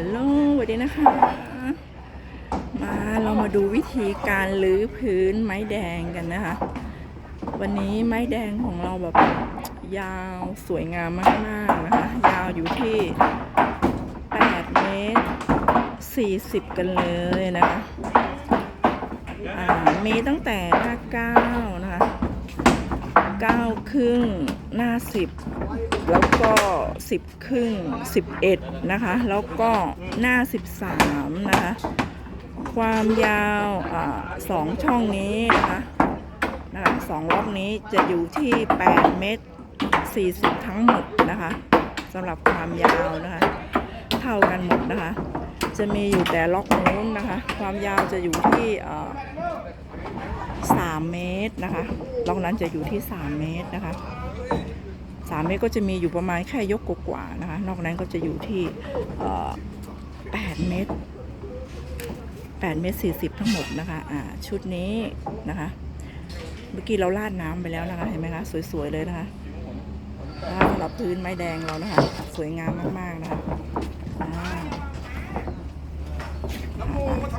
ฮัลโหลสวัสดีนะคะ มาเรามาดูวิธีการรื้อพื้นไม้แดงกันนะคะ วันนี้ไม้แดงของเราแบบยาวสวยงามมากๆนะคะ ยาวอยู่ที่ 8 เมตร 40 กันเลยนะคะมีตั้งแต่หน้า 9 นะคะ 9 ครึ่งหน้า 10 แล้วก็ 10 ครึ่ง 11 นะคะ แล้วก็หน้า 13 นะคะ ความยาวอสองช่องนี้นะคะนะคะสองล็อกนี้จะอยู่ที่ 8 เมตร 40 ทั้งหมดนะคะสำหรับความยาวนะคะ เท่ากันหมดนะคะ จะมีอยู่แต่ล็อกนู้นนะคะ ความยาวจะอยู่ที่3เมตรนะคะล็อกนั้นจะอยู่ที่ 3 เมตรนะคะ 3 เมตรก็จะมีอยู่ประมาณแค่ยกกว่าๆนะคะ นอกนั้นก็จะอยู่ที่8เมตร8เมตร40 ทั้งหมดนะคะอ่าชุดนี้นะคะ เมื่อกี้เราลาดน้ำไปแล้วนะคะ เห็นไหมคะสวยๆเลยนะคะลาดสำหรับพื้นไม้แดงเรานะคะ สวยงามมากๆนะคะ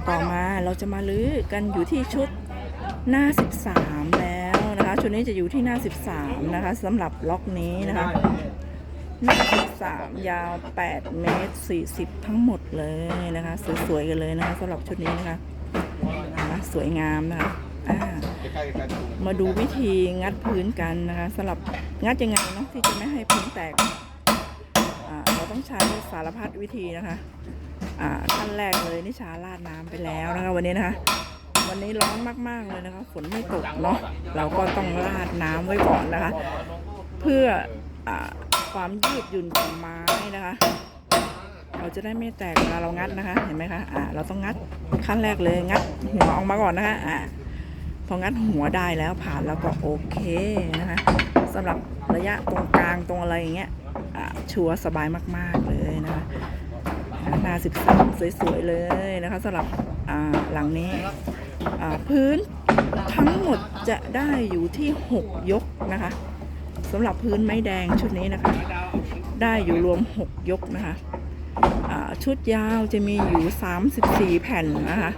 ต่อมาเราจะมาลื้อกันอยู่ที่ชุดหน้า 13 แล้ว นะคะชุดนี้จะอยู่ที่หน้า 13 นะคะสำหรับล็อกนี้นะคะหน้า 13 ยาว 8 เมตร 40 ทั้งหมดเลยนะคะสวยๆกันเลยนะคะสำหรับชุดนี้นะคะสวยงามนะคะมาดูวิธีงัดพื้นกันนะคะสำหรับงัดยังไงเนาะที่จะไม่ให้พื้นแตกเราต้องใช้สารพัดวิธีนะคะอ่าขั้นแรกเลยนิชาราดน้ำไปแล้วนะคะวันนี้นะคะ วันนี้ร้อนมากๆเลยนะคะ ฝนไม่ตกเนาะเราก็ต้องราดน้ำไว้ก่อนนะคะ เพื่ออความยืดหยุ่นของไม้นะคะ เราจะได้ไม่แตกเวลาเรางัดนะคะ เห็นไหมคะอ่าเราต้องงัดขั้นแรกเลยงัดหัวออกมาก่อนนะคะอ่าพองัดหัวได้แล้วผ่านแล้วก็โอเคนะคะสำหรับระยะตรงกลางตรงอะไรอย่างเงี้ยอ่าชัวร์สบายมาก ๆ เลยนะคะหน้าสิบสามสวย ๆ เลยนะคะสำหรับอ่าหลังนี้ พื้นทั้งหมดจะได้อยู่ที่ 6 ยกนะคะสำหรับพื้นไม้แดงชุดนี้นะคะ ได้อยู่รวม 6 ยกนะคะชุดยาวจะมีอยู่ 34 แผ่นนะคะ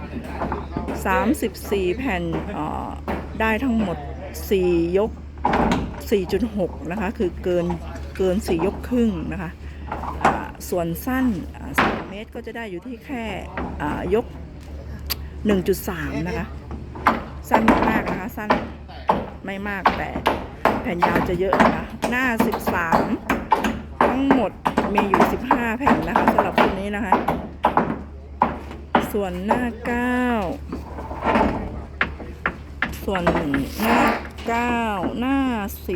34 แผ่นอ่าได้ทั้งหมด 4 ยก 4.6 นะคะ คือเกินเกิน 4 ยกครึ่งนะคะส่วนสั้นอ่า3เมตรก็จะได้อยู่ที่แค่ยก 1.3 นะคะ สั้นมากนะคะ สั้นไม่มากแต่แผ่นยาวจะเยอะนะคะ หน้า 13 ทั้งหมดมีอยู่ 15 แผ่นนะคะสำหรับชุดนี้นะคะ ส่วนหน้า 9 ส่วนหน้า 9 หน้า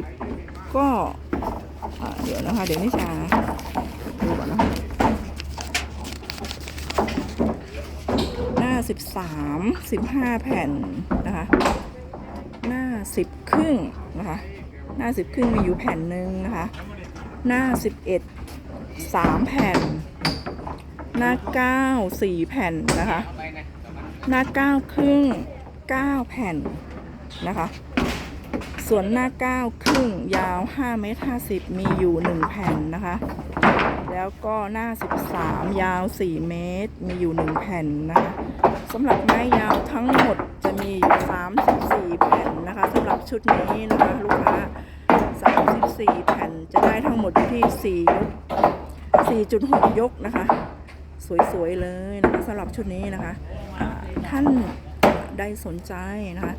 10 ก็เดี๋ยวนะคะ เดี๋ยวนิชาดูก่อนนะคะ หน้า 13 15 แผ่นนะคะ หน้า 10 ครึ่งนะคะ หน้า 10 ครึ่งมีอยู่แผ่นหนึ่งนะคะ หน้า 11 3 แผ่น หน้า 9 4 แผ่นนะคะ หน้า 9 ครึ่ง 9 แผ่นนะคะ ส่วนหน้า 9 ครึ่งยาว5เมตร50 มีอยู่ 1 แผ่นนะคะแล้วก็หน้า 13 ยาว 4 เมตร มีอยู่ 1 แผ่นนะคะ สำหรับไม้ยาวทั้งหมดจะมีอยู่34 แผ่นนะคะสำหรับชุดนี้นะคะลูกค้า 34 แผ่นจะได้ทั้งหมดอยู่ที่ 4 ยก 4.6 ยกนะคะ สวยๆเลยนะคะสำหรับชุดนี้นะคะท่านได้สนใจนะคะ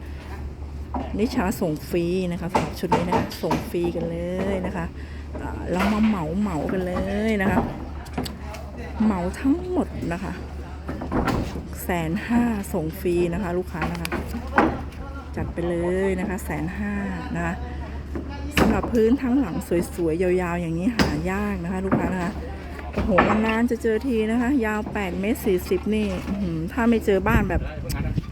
นิชาส่งฟรีนะคะสำหรับชุดนี้นะคะส่งฟรีกันเลยนะคะเรามาเหมาเหมากันเลยนะคะ เหมาทั้งหมดนะคะ แสนห้าส่งฟรีนะคะ ลูกค้านะคะ จัดไปเลยนะคะแสนห้านะคะสำหรับพื้นทั้งหลังสวยๆ ยาวๆ อย่างนี้หายากนะคะ ลูกค้านะคะโอ้โหนานๆจะเจอทีนะคะ ยาว8เมตร40 นี่ถ้าไม่เจอบ้านแบบ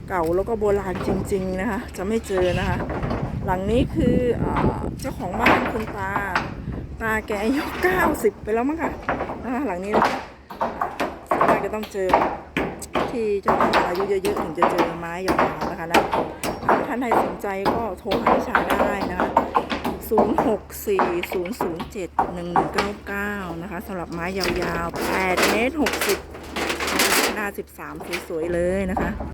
เก่าแล้วก็โบราณจริง ๆ นะคะ จะไม่เจอนะคะ หลังนี้คือเจ้าของบ้านคุณตา ตาแกอายุ90 ไปแล้วมั้งค่ะนะคะหลังนี้นะคะน่าจะต้องเจอ ที่เจ้าของบ้าอายุเยอะๆถึงจะเจอไม้ยาวๆนะคะนะท่านใดสนใจก็โทรหาดิฉันได้นะคะ0640071199 นะคะสำหรับไม้ยาวๆ 8 เมตร 60า13 สวย ๆ เลยนะคะ